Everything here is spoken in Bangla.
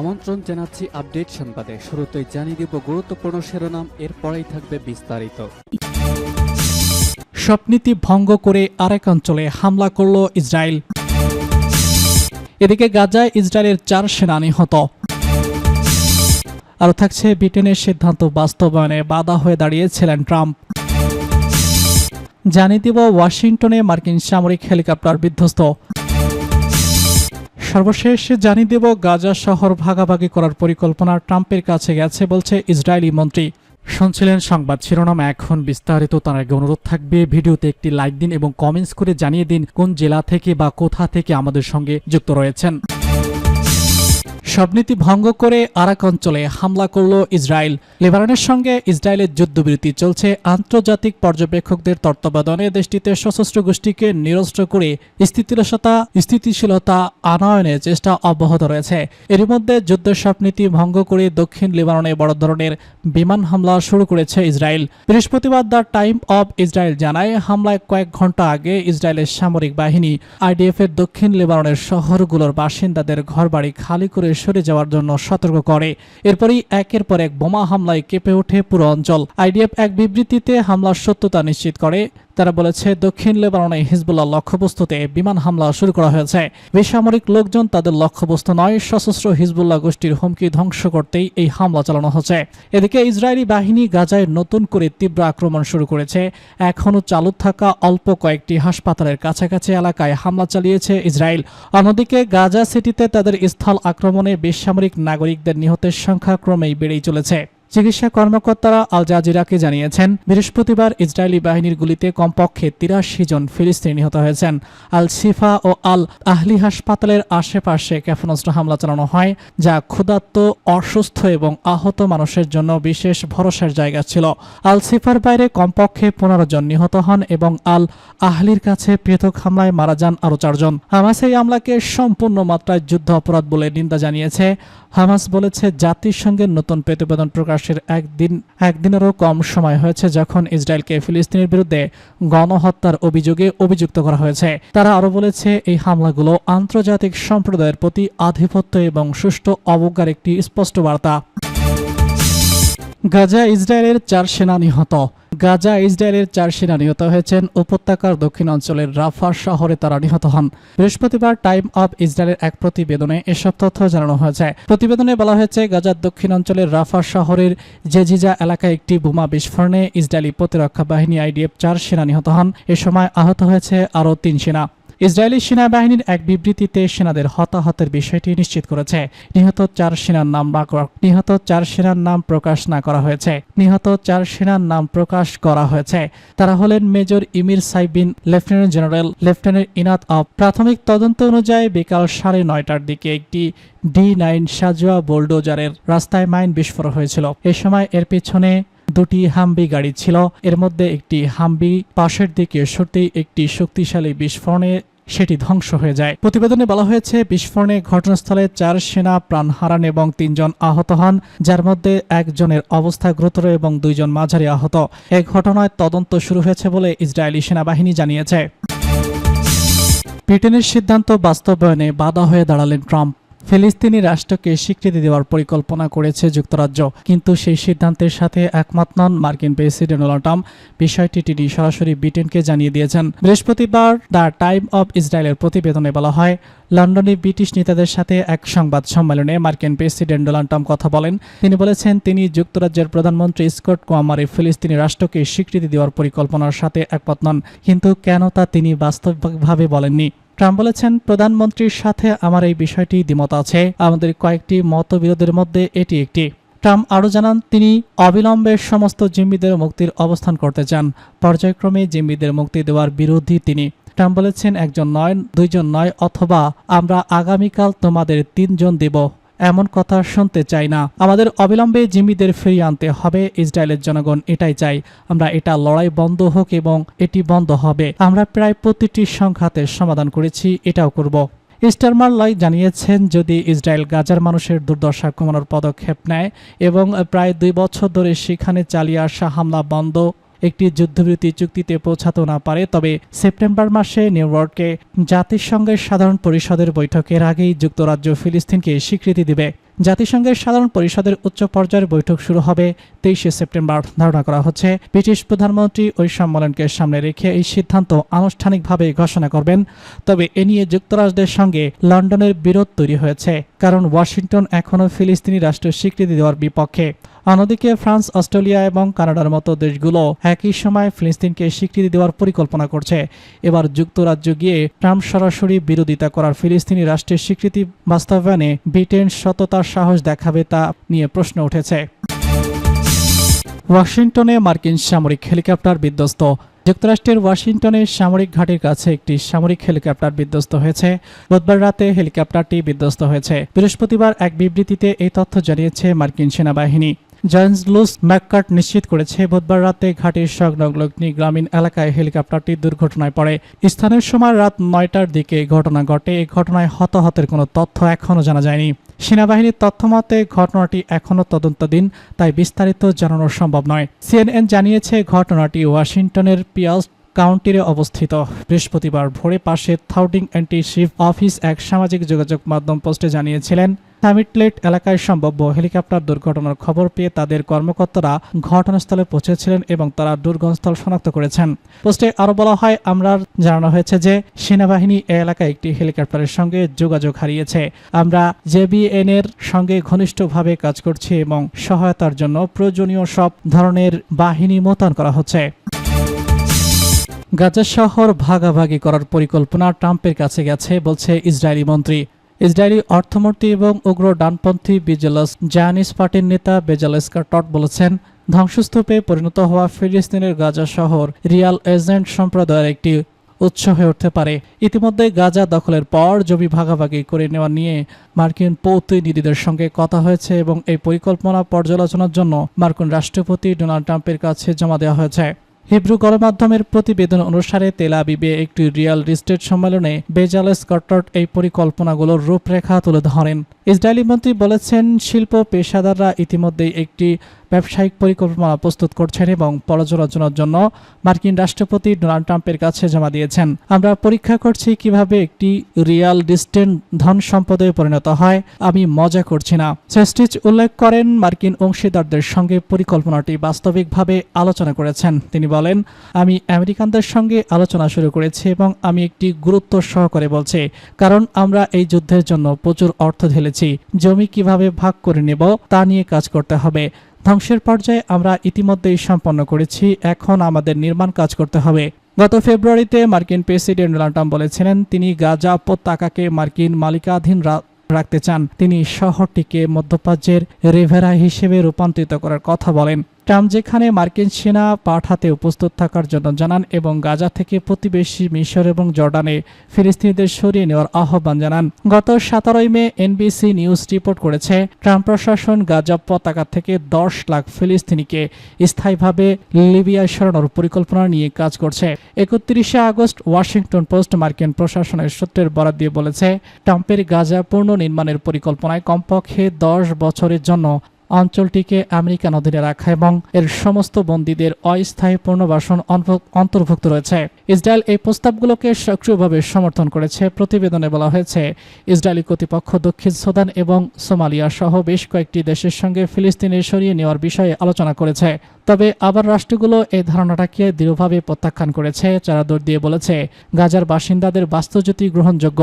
আমন্ত্রণ জানাচ্ছি আপডেট সংবাদে। শুরুতেই জানিয়ে দিব গুরুত্বপূর্ণ শিরোনাম, এরপরেই থাকবে বিস্তারিত। স্বপ্নীতি ভঙ্গ করে আরেক অঞ্চলে হামলা করল ইসরায়েল। এদিকে গাজায় ইসরায়েলের চার সেনা নিহত। আরও থাকছে ব্রিটেনের সিদ্ধান্ত বাস্তবায়নে বাধা হয়ে দাঁড়িয়েছিলেন ট্রাম্প। জানিয়ে দিব ওয়াশিংটনে মার্কিন সামরিক হেলিকপ্টার বিধ্বস্ত। সর্বশেষ জানিয়ে দেব, গাজা শহর ভাগাভাগি করার পরিকল্পনা ট্রাম্পের কাছে গেছে বলছে ইসরায়েলি মন্ত্রী। শুনছিলেন সংবাদ শিরোনাম, এখন বিস্তারিত, তার আগে অনুরোধ থাকবে, ভিডিওতে একটি লাইক দিন এবং কমেন্টস করে জানিয়ে দিন কোন জেলা থেকে বা কোথা থেকে আমাদের সঙ্গে যুক্ত রয়েছেন। সবনীতি ভঙ্গ করে আরাক অঞ্চলে হামলা করল ইসরায়েল। লেবাননের সঙ্গে ইসরায়েলের যুদ্ধবিরতি চলছে। আন্তর্জাতিক পর্যবেক্ষকদের তত্ত্বাবধানে দেশটিতে সশস্ত্র গোষ্ঠীকে নিরস্ত্র করে স্থিতিশীলতা স্থিতিশীলতা আনয়নের চেষ্টা অব্যাহত রয়েছে। এরই মধ্যে যুদ্ধ সবনীতি ভঙ্গ করে দক্ষিণ লেবাননে বড় ধরনের বিমান হামলা শুরু করেছে ইসরায়েল। বৃহস্পতিবার দ্য টাইম অব ইসরায়েল জানায়, হামলায় কয়েক ঘণ্টা আগে ইসরায়েলের সামরিক বাহিনী আইডিএফ এর দক্ষিণ লেবাননের শহরগুলোর বাসিন্দাদের ঘরবাড়ি খালি করে সরে যাওয়ার জন্য সতর্ক করে। এরপরই একের পর এক বোমা হামলায় কেঁপে ওঠে পুরো অঞ্চল। আইডিএফ এক বিবৃতিতে হামলার সত্যতা নিশ্চিত করে। তারা বলেছে, দক্ষিণ লেবাননে হিজবুল্লাহ লক্ষ্যবস্তুতে বিমান হামলা শুরু করা হয়েছে। বেসামরিক লোকজন তাদের লক্ষ্যবস্তু নয়, সশস্ত্র হিজবুল্লাহ গোষ্ঠীর হুমকি ধ্বংস করতেই এই হামলা চালানো হচ্ছে। এদিকে ইসরায়েলি বাহিনী গাজায় নতুন করে তীব্র আক্রমণ শুরু করেছে। এখনও চালু থাকা অল্প কয়েকটি হাসপাতালের কাছাকাছি এলাকায় হামলা চালিয়েছে ইসরায়েল। অন্যদিকে গাজা সিটিতে তাদের স্থল আক্রমণে বেসামরিক নাগরিকদের নিহতের সংখ্যা ক্রমেই বেড়েই চলেছে। চিকিৎসা কর্মকর্তারা আল জাজিরাকে জানিয়েছেন, বৃহস্পতিবার ইসরায়েলি বাহিনীর গুলিতে কমপক্ষে তিরাশি জন ফিলিস্তিনি নিহত হয়েছেন। আল শিফা ও আল আহলি হাসপাতালের আশেপাশে ক্ষেপণাস্ত্র হামলা চালানো হয়, যা ক্ষুধার্ত, অসুস্থ এবং আহত মানুষের জন্য বিশেষ ভরসার জায়গা ছিল। আল সিফার বাইরে কমপক্ষে পনেরো জন নিহত হন এবং আল আহলির কাছে পৃথক হামলায় মারা যান আরও চারজন হামাস এই হামলাকে সম্পূর্ণ মাত্রায় যুদ্ধ অপরাধ বলে নিন্দা জানিয়েছে। হামাস বলেছে, জাতিসংঘের নতুন প্রতিবেদন প্রকাশের একদিন, একদিনেরও কম সময় হয়েছে যখন ইসরায়েলকে ফিলিস্তিনের বিরুদ্ধে গণহত্যার অভিযোগে অভিযুক্ত করা হয়েছে। তারা আরও বলেছে, এই হামলাগুলো আন্তর্জাতিক সম্প্রদায়ের প্রতি আধিপত্য এবং সুষ্ঠু অবজ্ঞার একটি স্পষ্ট বার্তা। গাজা ইসরায়েলের চার সেনা নিহত। গাজা ইসরায়েলের চার সেনা নিহত হয়েছেন। উপত্যকার দক্ষিণ অঞ্চলের রাফা শহরে তারা নিহত হন। বৃহস্পতিবার টাইম অব ইসরায়েলের এক প্রতিবেদনে এসব তথ্য জানানো হয়েছে। প্রতিবেদনে বলা হয়েছে, গাজার দক্ষিণ অঞ্চলের রাফা শহরের জেজিজা এলাকায় একটি বোমা বিস্ফোরণে ইসরায়েলি প্রতিরক্ষা বাহিনী আইডিএফ চার সেনা নিহত হন। এ সময় আহত হয়েছে আরও তিন সেনা। ইসরায়েলি সেনাবাহিনীর এক বিবৃতিতে সেনাদের হতাহতের বিষয়টি নিশ্চিত করেছে। নিহত চার সেনার নাম নিহত চার সেনার নাম প্রকাশ না করা হয়েছে। নিহত চার সেনার নাম প্রকাশ করা হয়েছে। তারা হলেন মেজর ইমির সাইবিন লেফটেন্যান্ট জেনারেল লেফটেন্যান্ট ইনাত অফ প্রাথমিক তদন্ত অনুযায়ী বিকাল সাড়ে নয়টার দিকে একটি ডি নাইন সাজোয়া বোল্ডোজারের রাস্তায় মাইন বিস্ফোরণ হয়েছিল। এ সময় এর পেছনে দুটি হাম্বি গাড়ি ছিল। এর মধ্যে একটি হাম্বি পাশের দিকে সরতেই একটি শক্তিশালী বিস্ফোরণে সেটি ধ্বংস হয়ে যায়। প্রতিবেদনে বলা হয়েছে, বিস্ফোরণে ঘটনাস্থলে চার সেনা প্রাণ হারান এবং তিনজন আহত হন, যার মধ্যে একজনের অবস্থা গুরুতর এবং দুইজন মাঝারি আহত। এ ঘটনায় তদন্ত শুরু হয়েছে বলে ইসরায়েলি সেনাবাহিনী জানিয়েছে। ব্রিটেনের সিদ্ধান্ত বাস্তবায়নে বাধা হয়ে দাঁড়ালেন ট্রাম্প। ফিলিস্তিনি রাষ্ট্রকে স্বীকৃতি দেওয়ার পরিকল্পনা করেছে যুক্তরাজ্য, কিন্তু সেই সিদ্ধান্তের সাথে একমত নন মার্কিন প্রেসিডেন্ট ডোনাল্ড ট্রাম্প। বিষয়টি তিনি সরাসরি ব্রিটেনকে জানিয়ে দিয়েছেন। বৃহস্পতিবার দ্য টাইম অব ইসরায়েলের প্রতিবেদনে বলা হয়, লন্ডনে ব্রিটিশ নেতাদের সাথে এক সংবাদ সম্মেলনে মার্কিন প্রেসিডেন্ট ডোনাল্ড ট্রাম্প কথা বলেন। তিনি বলেছেন, তিনি যুক্তরাজ্যের প্রধানমন্ত্রী স্কট কোয়ামারে ফিলিস্তিনি রাষ্ট্রকে স্বীকৃতি দেওয়ার পরিকল্পনার সাথে একমত নন, কিন্তু কেন তা তিনি বাস্তবভাবে বলেননি। ট্রাম্প বলেছেন, প্রধানমন্ত্রীর সাথে আমার এই বিষয়টি দ্বিমত আছে। আমাদের কয়েকটি মতবিরোধের মধ্যে এটি একটি। ট্রাম্প আরও জানান, তিনি অবিলম্বে সমস্ত জিম্মিদের মুক্তির অবস্থান করতে চান। পর্যায়ক্রমে জিম্মিদের মুক্তি দেওয়ার বিরোধী তিনি। ট্রাম্প বলেছেন, একজন নয়, দুইজন নয়, অথবা আমরা আগামীকাল তোমাদের তিনজন দেব। এমন কথা শুনতে চাই না। আমাদের অবিলম্বে জিম্মিদের ফিরিয়ে আনতে হবে, ইসরায়েলের জনগণ এটাই চাই আমরা এটা লড়াই বন্ধ হোক এবং এটি বন্ধ হবে। আমরা প্রায় প্রতিটি সংঘাতের সমাধান করেছি, এটাও করব। স্টারমারলাই জানিয়েছেন, যদি ইসরায়েল গাজার মানুষের দুর্দশা কমানোর পদক্ষেপ নেয় এবং প্রায় দুই বছর ধরে সেখানে চালিয়ে আসা হামলা বন্ধ একটি যুদ্ধবিরতি চুক্তিতে পৌঁছাতে না পারে, তবে সেপ্টেম্বর মাসে নিউ ইয়র্কে জাতিসংঘের সাধারণ পরিষদের বৈঠকের আগেই যুক্তরাজ্য ফিলিস্তিনকে স্বীকৃতি দেবে। জাতিসংঘের সাধারণ পরিষদের উচ্চ পর্যায়ের বৈঠক শুরু হবে তেইশে সেপ্টেম্বর। ধারণা করা হচ্ছে, ব্রিটিশ প্রধানমন্ত্রী ওই সম্মেলনকে সামনে রেখে এই সিদ্ধান্ত আনুষ্ঠানিকভাবে ঘোষণা করবেন। তবে এ নিয়ে যুক্তরাষ্ট্রের সঙ্গে লন্ডনের বিরোধ তৈরি হয়েছে, কারণ ওয়াশিংটন এখনও ফিলিস্তিনি রাষ্ট্রের স্বীকৃতি দেওয়ার বিপক্ষে। অন্যদিকে ফ্রান্স, অস্ট্রেলিয়া এবং কানাডার মতো দেশগুলো একই সময় ফিলিস্তিনকে স্বীকৃতি দেওয়ার পরিকল্পনা করছে। এবার যুক্তরাজ্য গিয়ে ট্রাম্প সরাসরি বিরোধিতা করার ফিলিস্তিনি রাষ্ট্রের স্বীকৃতি বাস্তবায়নে ব্রিটেন সততার সাহস দেখাবে তা নিয়ে প্রশ্ন উঠেছে। ওয়াশিংটনে মার্কিন সামরিক হেলিকপ্টার বিধ্বস্ত। যুক্তরাষ্ট্রের ওয়াশিংটনে সামরিক ঘাটির কাছে একটি সামরিক হেলিকপ্টার বিধ্বস্ত হয়েছে। বুধবার রাতে হেলিকপ্টারটি বিধ্বস্ত হয়েছে। বৃহস্পতিবার এক বিবৃতিতে এই তথ্য জানিয়েছে মার্কিন সেনাবাহিনী। লুস ম্যাককার্ট নিশ্চিত করেছে, বুধবার রাতে ঘাটির সংলগ্নি গ্রামীণ এলাকায় হেলিকপ্টারটি দুর্ঘটনায় পড়ে। স্থানীয় সময় রাত নয়টার দিকে ঘটনা ঘটে। এই ঘটনায় হতাহতের কোনো তথ্য এখনও জানা যায়নি। সেনাবাহিনীর তথ্যমতে ঘটনাটি এখনও তদন্তাধীন, তাই বিস্তারিত জানানো সম্ভব নয়। সিএনএন জানিয়েছে, ঘটনাটি ওয়াশিংটনের পিয়াস কাউন্টিরে অবস্থিত। বৃহস্পতিবার ভোরে পাশে থাউটিং অ্যান্টি শিপ অফিস এক সামাজিক যোগাযোগ মাধ্যম পোস্টে জানিয়েছিলেন সামিটলেট এলাকায় সম্ভাব্য হেলিকপ্টার দুর্ঘটনার খবর পেয়ে তাদের কর্মকর্তারা ঘটনাস্থলে পৌঁছেছিলেন এবং তারা দুর্গমস্থল শনাক্ত করেছেন। পোস্টে আরও বলা হয় আমরা জানানো হয়েছে যে, সেনাবাহিনী এ এলাকায় একটি হেলিকপ্টারের সঙ্গে যোগাযোগ হারিয়েছে। আমরা জেবিএন এর সঙ্গে ঘনিষ্ঠভাবে কাজ করছি এবং সহায়তার জন্য প্রয়োজনীয় সব ধরনের বাহিনী মোতায়েন করা হচ্ছে। গাজা শহর ভাগাভাগি করার পরিকল্পনা ট্রাম্পের কাছে গেছে, বলছে ইসরায়েলি মন্ত্রী। ইসরায়েলি অর্থমন্ত্রী এবং উগ্র ডানপন্থী বিজেলাস জায়ানিস পার্টির নেতা বেজালেস কাটট বলেছেন, ধ্বংসস্তূপে পরিণত হওয়া ফিলিস্তিনের গাজা শহর রিয়াল এজেন্ট সম্প্রদায়ের একটি উৎস হয়ে উঠতে পারে। ইতিমধ্যে গাজা দখলের পর জমি ভাগাভাগি করে নেওয়া নিয়ে মার্কিন প্রতিনিধিদের সঙ্গে কথা হয়েছে এবং এই পরিকল্পনা পর্যালোচনার জন্য মার্কিন রাষ্ট্রপতি ডোনাল্ড ট্রাম্পের কাছে জমা দেওয়া হয়েছে। হিব্রু গণমাধ্যমের প্রতিবেদন অনুসারে তেল আবিবে একটি রিয়েল রিস্টেট সম্মেলনে বেজাল স্কটট এই পরিকল্পনাগুলোর রূপরেখা তুলে ধরেন। ইসরায়েলি মন্ত্রী বলেছেন, শিল্প পেশাদাররা ইতিমধ্যেই একটি ব্যবসায়িক পরিকল্পনা প্রস্তুত করছেন এবং পর্যালোচনার জন্য মার্কিন রাষ্ট্রপতি ডোনাল্ড ট্রাম্পের কাছে জমা দিয়েছেন। আমরা পরীক্ষা করছি কীভাবে একটি রিয়াল ডিস্টেন্ট ধন সম্পদে পরিণত হয়। আমি মজা করছি না। সেস্টিচ উল্লেখ করেন, মার্কিন অংশীদারদের সঙ্গে পরিকল্পনাটি বাস্তবিকভাবে আলোচনা করেছেন। তিনি বলেন, আমি আমেরিকানদের সঙ্গে আলোচনা শুরু করেছি এবং আমি একটি গুরুত্ব সহকারে বলছি, কারণ আমরা এই যুদ্ধের জন্য প্রচুর অর্থ ঢেলেছি। জমি কীভাবে ভাগ করে নেব তা নিয়ে কাজ করতে হবে। ধ্বংসের পর্যায়ে আমরা ইতিমধ্যেই সম্পন্ন করেছি। এখন আমাদের নির্মাণ কাজ করতে হবে। গত ফেব্রুয়ারিতে মার্কিন প্রেসিডেন্ট ডোনাল্ড ট্রাম্প বলেছিলেন, তিনি গাজা উপত্যকাকে মার্কিন মালিকাধীন রাখতে চান। তিনি শহরটিকে মধ্যপ্রাচ্যের রেভেরা হিসেবে রূপান্তরিত করার কথা বলেন। ট্রাম্প যেখানে মার্কিন সেনা পাঠাতে উপস্থিত থাকার জন্য জানান এবং গাজা থেকে প্রতিবেশী মিশর এবং জর্ডানে ফিলিস্তিনিদের সরিয়ে নেওয়ার আহ্বান জানান। গত সতেরোই মে এনবিসি নিউজ রিপোর্ট করেছে, ট্রাম্প প্রশাসন গাজা পতাকা থেকে দশ লাখ ফিলিস্তিনিকে স্থায়ীভাবে লিবিয়ায় সরানোর পরিকল্পনা নিয়ে কাজ করছে। একত্রিশে আগস্ট ওয়াশিংটন পোস্ট মার্কিন প্রশাসনের সূত্রের বরাদ দিয়ে বলেছে, ট্রাম্পের গাজা পূর্ণ নির্মাণের পরিকল্পনায় কমপক্ষে দশ বছরের জন্য অঞ্চলটিকে আমেরিকান অধীনে রাখা এবং এর সমস্ত বন্দীদের অস্থায়ী পুনর্বাসন অন্তর্ভুক্ত রয়েছে। ইসরায়েল এই প্রস্তাবগুলোকে সক্রিয়ভাবে সমর্থন করেছে, প্রতিবেদনে বলা হয়েছে, ইসরায়েলি কর্তৃপক্ষ দক্ষিণ সুদান এবং সোমালিয়া সহ বেশ কয়েকটি দেশের সঙ্গে ফিলিস্তিনের সরিয়ে নেওয়ার বিষয়ে আলোচনা করেছে। তবে আবার রাষ্ট্রগুলো এই ধারণাটাকে দৃঢ়ভাবে প্রত্যাখ্যান করেছে, যারা দৌড় দিয়ে বলেছে, গাজার বাসিন্দাদের বাস্তুজ্যোতি গ্রহণযোগ্য।